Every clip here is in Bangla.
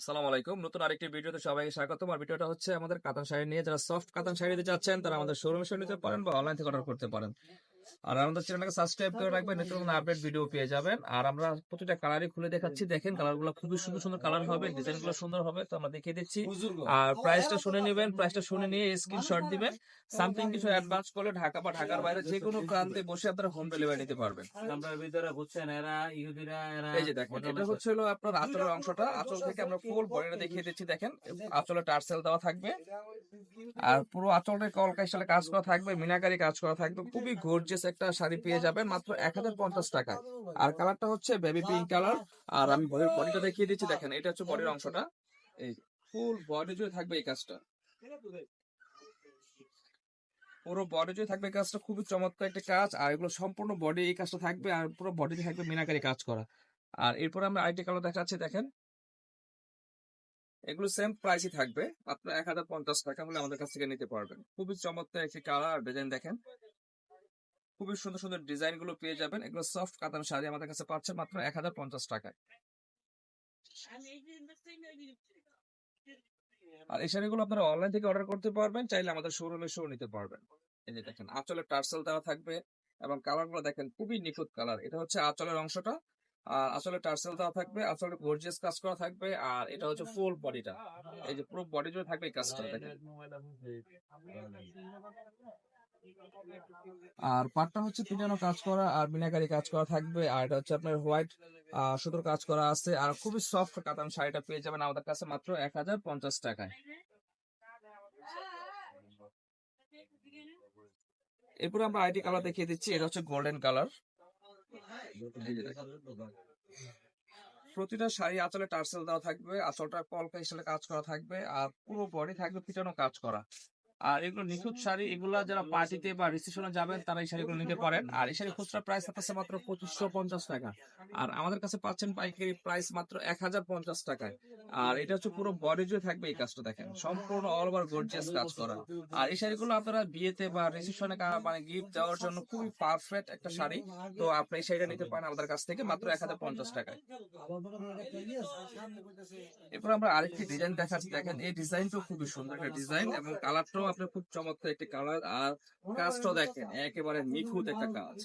আসসালামু আলাইকুম। নতুন আরেকটি ভিডিওতে সবাইকে স্বাগত আর ভিডিওটা হচ্ছে আমাদের কাতান শাড়ি নিয়ে। যারা সফট কাতান শাড়ি দিতে চাচ্ছেন, তারা আমাদের শোরুমে এসে নিতে পারেন বা অনলাইন থেকে অর্ডার করতে পারেন। আর আমাদের চ্যানেলটাকে সাবস্ক্রাইব করে রাখবেন নিত্য নতুন আপডেট ভিডিও পেয়ে যাবেন। আর আমরা প্রতিটা কালারই খুলে দেখাচ্ছি দেখেন কালারগুলো খুবই সুন্দর সুন্দর কালার হবে ডিজাইনগুলো সুন্দর হবে তো আমরা দেখিয়ে দিচ্ছি। আর প্রাইসটা শুনে নেবেন প্রাইসটা শুনে নিয়ে স্ক্রিনশট দিবেন। সামথিং কিছু অ্যাডভান্স করলে ঢাকা বা ঢাকার বাইরে যে কোনো প্রান্তে বসে আপনারা হোম ডেলিভারি নিতে পারবেন। আমরা ভিতরে বুঝছেন এরা ইহুদিরা এরা এই যে দেখেন এটা হচ্ছে হলো আপনার আঁচলের অংশটা। আঁচল থেকে আমরা ফুল বডিটা দেখিয়ে দিচ্ছি দেখেন আঁচলে টার্সেল দেওয়া থাকবে। আর পুরো আঁচলটা কলকা স্টাইলে কাজ করা থাকবে মিনাকারি কাজ করা থাকবে খুবই গর্জিয়াস একটা শাড়ি পেয়ে যাবেন মাত্র এক টাকায় আর কালারটা হচ্ছে বেবি পিঙ্ক কালার আর আমি বডির বডিটা দেখিয়ে দিচ্ছি, দেখেন, এটা হচ্ছে বডির অংশটা। এই ফুল বডি জুড়ে থাকবে এই কাজটা। পুরো বডি জুড়ে থাকবে কাজটা, খুবই চমৎকার একটা কাজ। আর এগুলো সম্পূর্ণ বডি এই কাজটা থাকবে, আর পুরো বডিতে থাকবে মিনাকারি কাজ করা। আর এরপর আমরা আইটি কালার দেখাচ্ছি, দেখেন। এগুলো সেম প্রাইসই থাকবে, মাত্র এক হাজার পঞ্চাশ টাকা হলে আমাদের কাছ থেকে নিতে পারবেন। খুবই চমৎকার একটি কালার আর ডিজাইন দেখেন। খুবই সুন্দর সুন্দর ডিজাইনগুলো পেয়ে যাবেন। এগুলো সফট কাতান শাড়ি আমাদের কাছে পাচ্ছে মাত্র এক হাজার পঞ্চাশ টাকায়। আর এই শাড়িগুলো আপনারা অনলাইন থেকে অর্ডার করতে পারবেন, চাইলে আমাদের শোরুমে শো নিতে পারবেন। এই যে দেখেন, আঁচলের টার্সেল দেওয়া থাকবে এবং কালারগুলো দেখেন খুবই নিখুঁত কালার। এটা হচ্ছে আঁচলের অংশটা। আর আসলে টার্সেল দেওয়া থাকবে আসলে গর্জিয়াস কাজ করা থাকবে, আর এটা হচ্ছে ফুল বডিটা এই যে পুরো বডি জুড়ে থাকবে এই কাজটা, দেখেন। আর পাটটা হচ্ছে পিটানো কাজ করা আর মিনাকারি কাজ করা থাকবে, আর এটা হচ্ছে আপনার হোয়াইট সুতোর কাজ করা আছে, আর খুবই সফট কাতান শাড়িটা পেয়ে যাবেন আমাদের কাছে মাত্র এক হাজার পঞ্চাশ টাকায়। এরপর আমরা আইটি কালার দেখিয়ে দিচ্ছি, এটা হচ্ছে গোল্ডেন কালার প্রতিটা শাড়ি আঁচলে টার্সেল দেওয়া থাকবে, আঁচলটা কলকা হিসেবে কাজ করা থাকবে, আর পুরো বডি থাকবে পিটানো কাজ করা। আর এগুলো নিখুঁত শাড়ি, এগুলা যারা পার্টিতে বা রিসেপশনে যাবেন, তারা এই শাড়িগুলো নিতে পারেন। আর এই শাড়ি খুচরা প্রাইস থাকছে মাত্র পঁচিশশো পঞ্চাশ টাকা। আর আমাদের কাছে পাচ্ছেন পাইকারি প্রাইস মাত্র এক হাজার পঞ্চাশ টাকায়। আর এটা হচ্ছে পুরো বডি জুড়ে থাকবে এই কাজটা দেখেন। সম্পূর্ণ অল ওভার গর্জিয়াস কাজ করা। আর এই শাড়িগুলো আপনারা বিয়েতে বা রিসেপশনে মানে গিফট দেওয়ার জন্য খুবই পারফেক্ট একটা শাড়ি। তো আপনি এই শাড়িটা নিতে পারেন আমাদের কাছ থেকে মাত্র এক হাজার পঞ্চাশ টাকায়। এরপর আমরা আরেকটি ডিজাইন দেখাচ্ছি। দেখেন এই ডিজাইনটাও খুবই সুন্দর একটা ডিজাইন এবং কালারটাও আপনার খুব চমৎকার একটি কালার আর কাজটাও দেখেন একেবারে নিখুঁত একটা কাজ।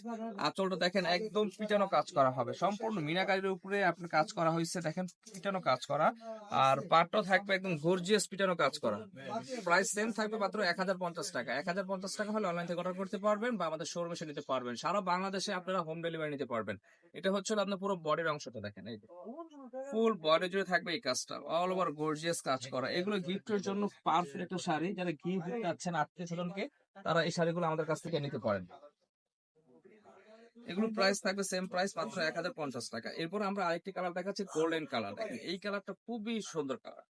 আঁচলটা দেখেন একদম পিটানো কাজ করা হবে। সম্পূর্ণ মিনাকারির উপরে আপনার কাজ করা হয়েছে দেখেন পিটানো কাজ করা। আর পাটটাও থাকবে একদম গর্জিয়াস পিটানো কাজ করা। প্রাইস সেম থাকবে মাত্র এক হাজার পঞ্চাশ টাকা। এক হাজার পঞ্চাশ টাকা হলে অনলাইন থেকে অর্ডার করতে পারবেন বা আমাদের শোরুমে এসে নিতে পারবেন। সারা বাংলাদেশে আপনারা হোম ডেলিভারি নিতে পারবেন। এটা হচ্ছে আপনার পুরো বডির অংশটা দেখেন এই ফুল বডি জুড়ে থাকবে এই কাজটা। অল ওভার গর্জিয়াস কাজ করা। এগুলো গিফটের জন্য পারফেক্ট একটা শাড়ি। যারা গিফট চাচ্ছেন আত্মীয় স্বজনকে, তারা এই শাড়িগুলো আমাদের কাছ থেকে নিতে পারেন। এগুলো প্রাইস থাকবে সেম প্রাইস মাত্র এক হাজার পঞ্চাশ টাকা। এরপর আমরা আরেকটি কালার দেখাচ্ছি গোল্ডেন কালার এই কালারটা খুবই সুন্দর কালার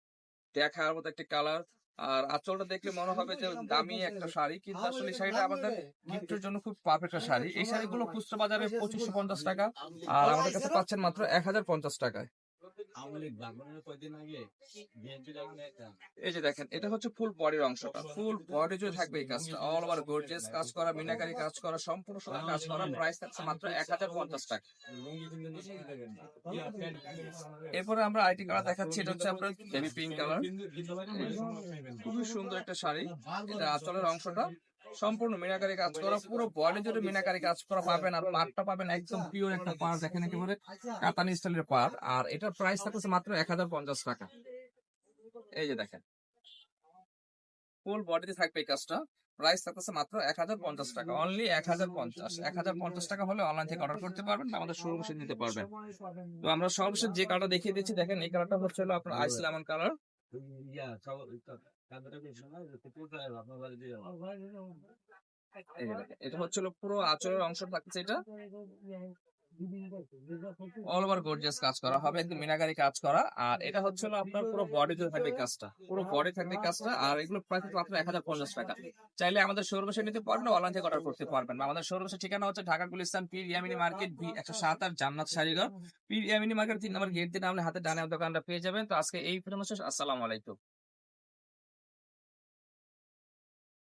দেখার মতো একটি কালার আর আঁচলটা দেখলে মনে হবে যে দামি একটা শাড়ি, কিন্তু আসলে শাড়িটা আমাদের গিফটের জন্য খুব পারফেক্ট একটা শাড়ি। এই শাড়িগুলো খুচরা বাজারে পঁচিশশো পঞ্চাশ টাকা, আর আমাদের কাছে পাচ্ছেন মাত্র এক হাজার পঞ্চাশ টাকায়। এই যে দেখেন, এটা হচ্ছে ফুল বডির অংশটা। ফুল বডি জুড়ে থাকবে এই কাজটা। অল ওভার গর্জিয়াস কাজ করা, মিনাকারি কাজ করা, সম্পূর্ণ কাজ করা। প্রাইস থাকছে মাত্র এক হাজার পঞ্চাশ টাকা। এরপরে আমরা আইটি কালার দেখাচ্ছি। এটা হচ্ছে পিঙ্ক কালার। খুবই সুন্দর একটা শাড়ি। এটা আঁচলের অংশটা। সম্পূর্ণ মিনাকারি কাজ করা পুরো বডি জুড়ে মিনাকারি কাজ করা পাবেন আর পাটটা পাবেন একদম পিওর একটা পার দেখেন একেবারে কাতানি স্টাইলের পার আর এটার প্রাইস থাকছে মাত্র এক হাজার পঞ্চাশ টাকা। এই যে দেখেন। ফুল বডিতে থাকবে এই কাজটা। প্রাইস থাকতেছে মাত্র এক হাজার পঞ্চাশ টাকা। অনলি এক হাজার পঞ্চাশ। এক হাজার পঞ্চাশ টাকা হলে অনলাইন থেকে অর্ডার করতে পারবেন আমাদের শোরুম এসে নিতে পারবেন। তো আমরা সর্বশেষ যে কালারটা দেখিয়ে দিচ্ছি দেখেন এই কালারটা হচ্ছে হলো আপনার আইস লেমন কালার এটা হচ্ছে হলো পুরো আঁচলের অংশ থাকছে এটা। অল ওভার গর্জিয়াস কাজ করা হবে, একদম মিনাকারি কাজ করা। আর এটা আপনার পুরো বডি জুড়ে থাকবে কাজটা। পুরো বডি থাকবে কাজটা, আর এগুলো প্রাইস মাত্র এক হাজার পঞ্চাশ টাকা। চাইলে আমাদের শোরুমে নিতে পারবেন অনলাইন থেকে অর্ডার করতে পারবেন। আমাদের শোরুমের ঠিকানা হচ্ছে ঢাকা গুলিস্তান পীর ইয়ামিনী মার্কেট, বি একশো সাত আর জান্নাত শাড়িঘর। পীর ইয়ামিনী মার্কেট তিন নম্বর গেট দিয়ে নামলে হাতে ডানে দোকানটা পেয়ে যাবেন। তো আজকে এই শেষ। আসসালামু আলাইকুম।